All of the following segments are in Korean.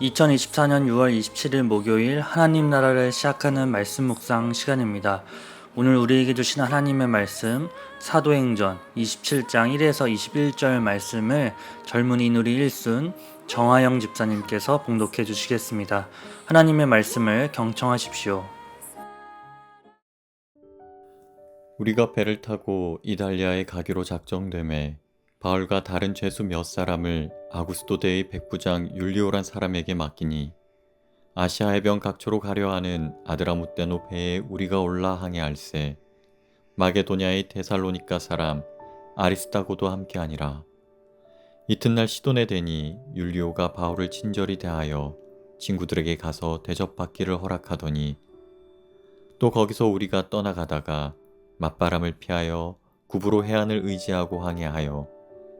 2024년 6월 27일 목요일 하나님 나라를 시작하는 말씀 묵상 시간입니다. 오늘 우리에게 주신 하나님의 말씀 사도행전 27장 1에서 21절 말씀을 젊은이 누리 1순 정하영 집사님께서 봉독해 주시겠습니다. 하나님의 말씀을 경청하십시오. 우리가 배를 타고 이달리아에 가기로 작정됨에 바울과 다른 죄수 몇 사람을 아구스토대의 백부장 율리오란 사람에게 맡기니 아시아 해변 각초로 가려 하는 아드라무떼노 배에 우리가 올라 항해할세 마게도냐의 데살로니카 사람 아리스타고도 함께하니라. 이튿날 시돈에 되니 율리오가 바울을 친절히 대하여 친구들에게 가서 대접받기를 허락하더니 또 거기서 우리가 떠나가다가 맞바람을 피하여 구부로 해안을 의지하고 항해하여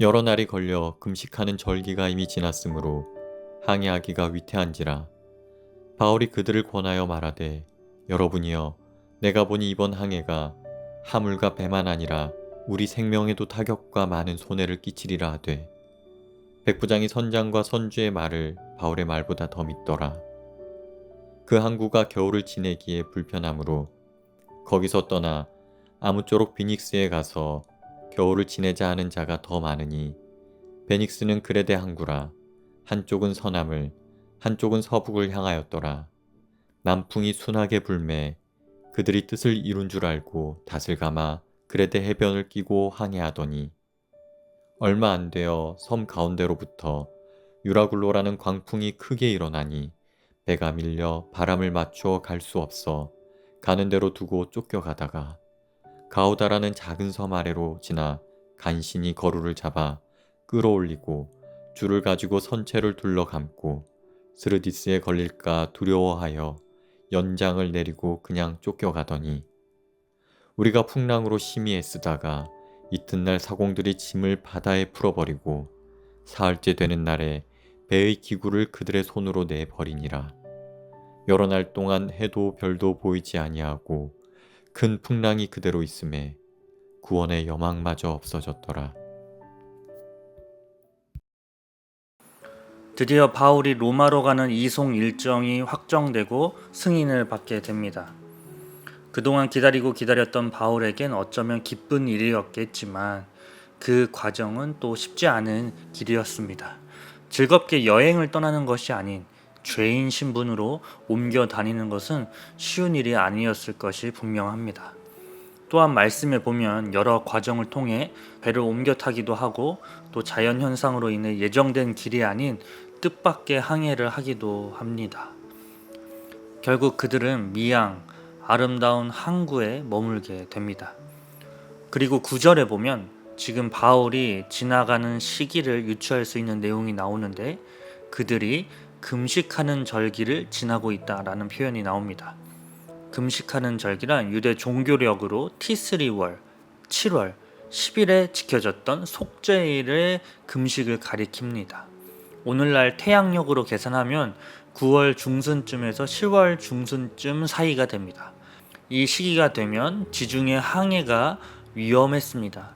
여러 날이 걸려 금식하는 절기가 이미 지났으므로 항해하기가 위태한지라. 바울이 그들을 권하여 말하되 여러분이여 내가 보니 이번 항해가 하물과 배만 아니라 우리 생명에도 타격과 많은 손해를 끼치리라 하되 백부장이 선장과 선주의 말을 바울의 말보다 더 믿더라. 그 항구가 겨울을 지내기에 불편하므로 거기서 떠나 아무쪼록 비닉스에 가서 겨울을 지내자 하는 자가 더 많으니 베닉스는 그레데 항구라. 한쪽은 서남을 한쪽은 서북을 향하였더라. 남풍이 순하게 불매 그들이 뜻을 이룬 줄 알고 닷을 감아 그레데 해변을 끼고 항해하더니 얼마 안 되어 섬 가운데로부터 유라굴로라는 광풍이 크게 일어나니 배가 밀려 바람을 맞추어 갈 수 없어 가는 대로 두고 쫓겨가다가 가우다라는 작은 섬 아래로 지나 간신히 거루를 잡아 끌어올리고 줄을 가지고 선체를 둘러 감고 스르디스에 걸릴까 두려워하여 연장을 내리고 그냥 쫓겨가더니 우리가 풍랑으로 심히 애쓰다가 이튿날 사공들이 짐을 바다에 풀어버리고 사흘째 되는 날에 배의 기구를 그들의 손으로 내버리니라. 여러 날 동안 해도 별도 보이지 아니하고 큰 풍랑이 그대로 있음에 구원의 여망마저 없어졌더라. 드디어 바울이 로마로 가는 이송 일정이 확정되고 승인을 받게 됩니다. 그동안 기다리고 기다렸던 바울에겐 어쩌면 기쁜 일이었겠지만 그 과정은 또 쉽지 않은 길이었습니다. 즐겁게 여행을 떠나는 것이 아닌 죄인 신분으로 옮겨 다니는 것은 쉬운 일이 아니었을 것이 분명합니다. 또한 말씀에 보면 여러 과정을 통해 배를 옮겨 타기도 하고 또 자연 현상으로 인해 예정된 길이 아닌 뜻밖의 항해를 하기도 합니다. 결국 그들은 미양 아름다운 항구에 머물게 됩니다. 그리고 구절에 보면 지금 바울이 지나가는 시기를 유추할 수 있는 내용이 나오는데 그들이 금식하는 절기를 지나고 있다라는 표현이 나옵니다. 금식하는 절기란 유대 종교력으로 티스리월, 7월, 10일에 지켜졌던 속죄일의 금식을 가리킵니다. 오늘날 태양력으로 계산하면 9월 중순쯤에서 10월 중순쯤 사이가 됩니다. 이 시기가 되면 지중해 항해가 위험했습니다.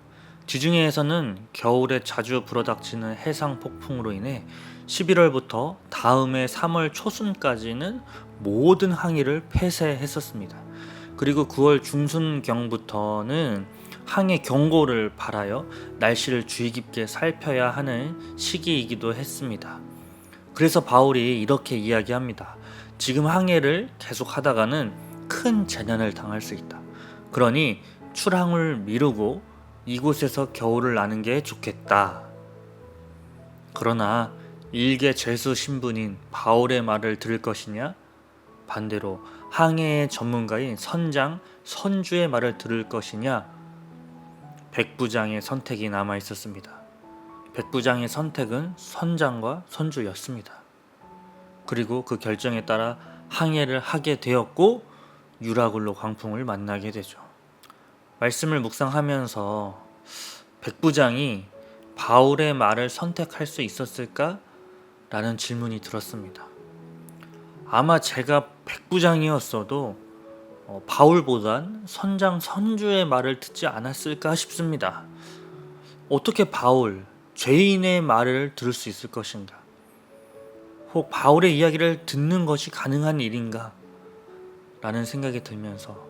지중해에서는 겨울에 자주 불어닥치는 해상 폭풍으로 인해 11월부터 다음해 3월 초순까지는 모든 항해를 폐쇄했었습니다. 그리고 9월 중순경부터는 항해 경고를 발하여 날씨를 주의 깊게 살펴야 하는 시기이기도 했습니다. 그래서 바울이 이렇게 이야기합니다. 지금 항해를 계속 하다가는 큰 재난을 당할 수 있다. 그러니 출항을 미루고 이곳에서 겨울을 나는 게 좋겠다. 그러나 일개 죄수 신분인 바울의 말을 들을 것이냐? 반대로 항해의 전문가인 선장, 선주의 말을 들을 것이냐? 백부장의 선택이 남아 있었습니다. 백부장의 선택은 선장과 선주였습니다. 그리고 그 결정에 따라 항해를 하게 되었고 유라굴로 광풍을 만나게 되죠. 말씀을 묵상하면서 백부장이 바울의 말을 선택할 수 있었을까? 라는 질문이 들었습니다. 아마 제가 백부장이었어도 어, 바울보단 선장 선주의 말을 듣지 않았을까 싶습니다. 어떻게 바울, 죄인의 말을 들을 수 있을 것인가? 혹 바울의 이야기를 듣는 것이 가능한 일인가? 라는 생각이 들면서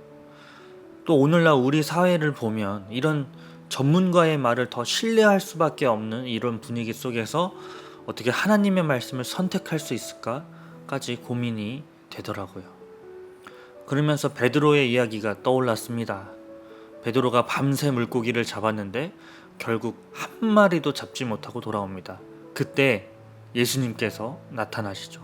또 오늘날 우리 사회를 보면 이런 전문가의 말을 더 신뢰할 수밖에 없는 이런 분위기 속에서 어떻게 하나님의 말씀을 선택할 수 있을까까지 고민이 되더라고요. 그러면서 베드로의 이야기가 떠올랐습니다. 베드로가 밤새 물고기를 잡았는데 결국 한 마리도 잡지 못하고 돌아옵니다. 그때 예수님께서 나타나시죠.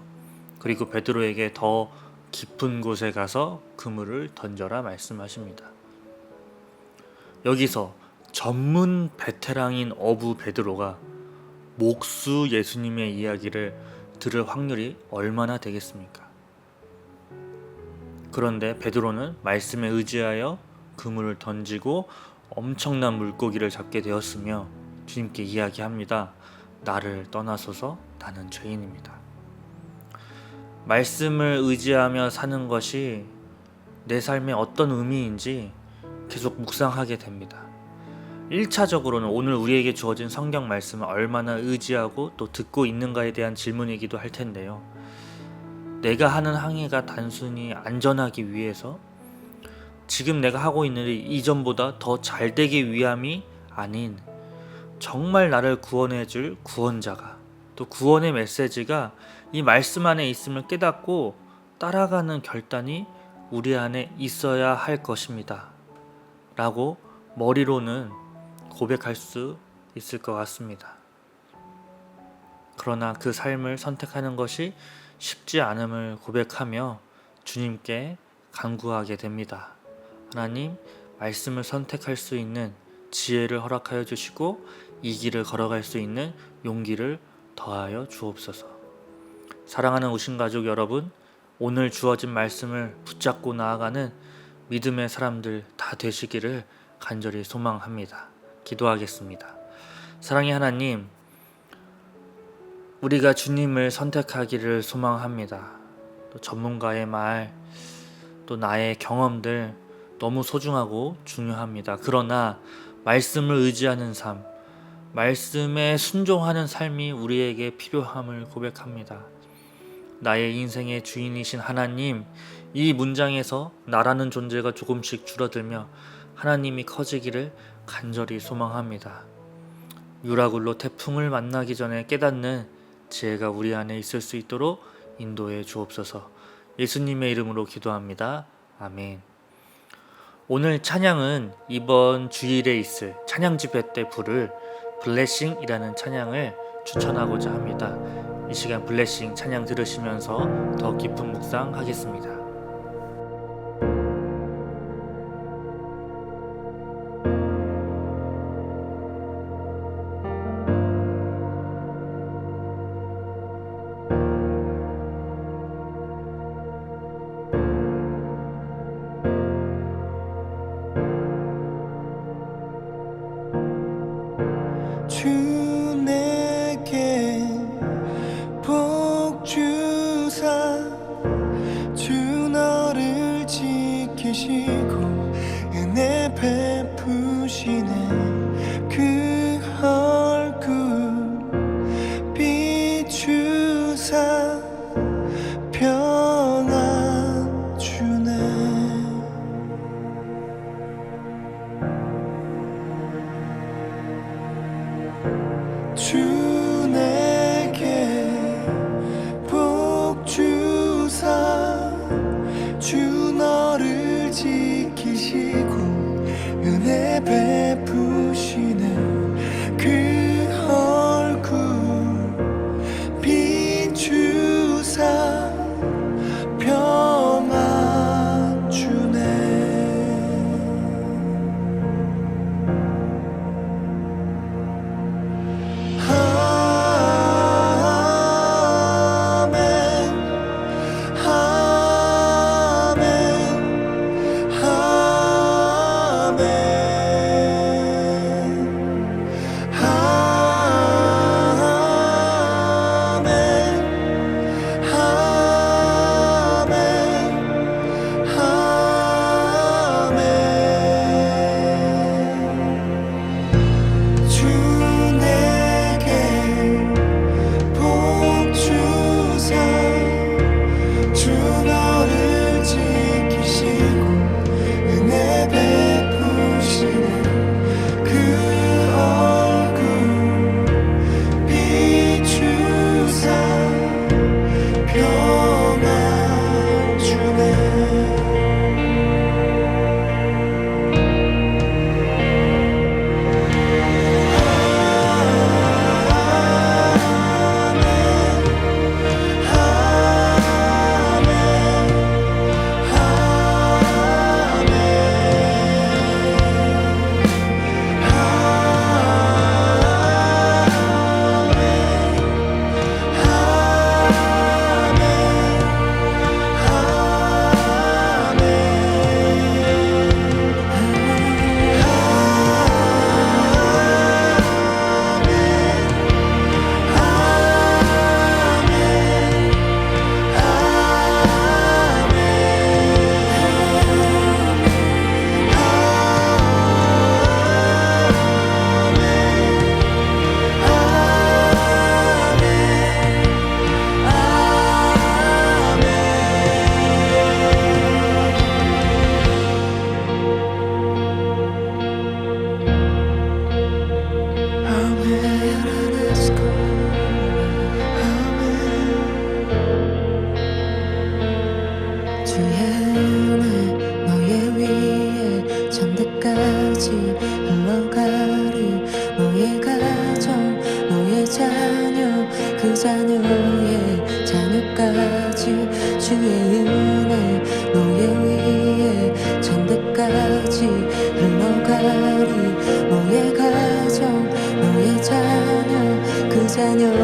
그리고 베드로에게 더 깊은 곳에 가서 그물을 던져라 말씀하십니다. 여기서 전문 베테랑인 어부 베드로가 목수 예수님의 이야기를 들을 확률이 얼마나 되겠습니까? 그런데 베드로는 말씀에 의지하여 그물을 던지고 엄청난 물고기를 잡게 되었으며 주님께 이야기합니다. 나를 떠나소서 나는 죄인입니다. 말씀을 의지하며 사는 것이 내 삶에 어떤 의미인지 계속 묵상하게 됩니다. 1차적으로는 오늘 우리에게 주어진 성경 말씀을 얼마나 의지하고 또 듣고 있는가에 대한 질문이기도 할 텐데요. 내가 하는 항해가 단순히 안전하기 위해서 지금 내가 하고 있는 일이 이전보다 더 잘 되기 위함이 아닌 정말 나를 구원해 줄 구원자가 또 구원의 메시지가 이 말씀 안에 있음을 깨닫고 따라가는 결단이 우리 안에 있어야 할 것입니다. 라고 머리로는 고백할 수 있을 것 같습니다. 그러나 그 삶을 선택하는 것이 쉽지 않음을 고백하며 주님께 간구하게 됩니다. 하나님, 말씀을 선택할 수 있는 지혜를 허락하여 주시고 이 길을 걸어갈 수 있는 용기를 더하여 주옵소서. 사랑하는 우신 가족 여러분, 오늘 주어진 말씀을 붙잡고 나아가는 믿음의 사람들 다 되시기를 간절히 소망합니다. 기도하겠습니다. 사랑의 하나님, 우리가 주님을 선택하기를 소망합니다. 또 전문가의 말, 또 나의 경험들 너무 소중하고 중요합니다. 그러나 말씀을 의지하는 삶, 말씀에 순종하는 삶이 우리에게 필요함을 고백합니다. 나의 인생의 주인이신 하나님, 이 문장에서 나라는 존재가 조금씩 줄어들며 하나님이 커지기를 간절히 소망합니다. 유라굴로 태풍을 만나기 전에 깨닫는 지혜가 우리 안에 있을 수 있도록 인도해 주옵소서. 예수님의 이름으로 기도합니다. 아멘. 오늘 찬양은 이번 주일에 있을 찬양 집회 때 부를 블레싱이라는 찬양을 추천하고자 합니다. 이 시간 블레싱 찬양 들으시면서 더 깊은 묵상 하겠습니다. 주의 은혜 너의 위에 전대까지 흘러가리. 너의 가정 너의 자녀 그 자녀.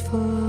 for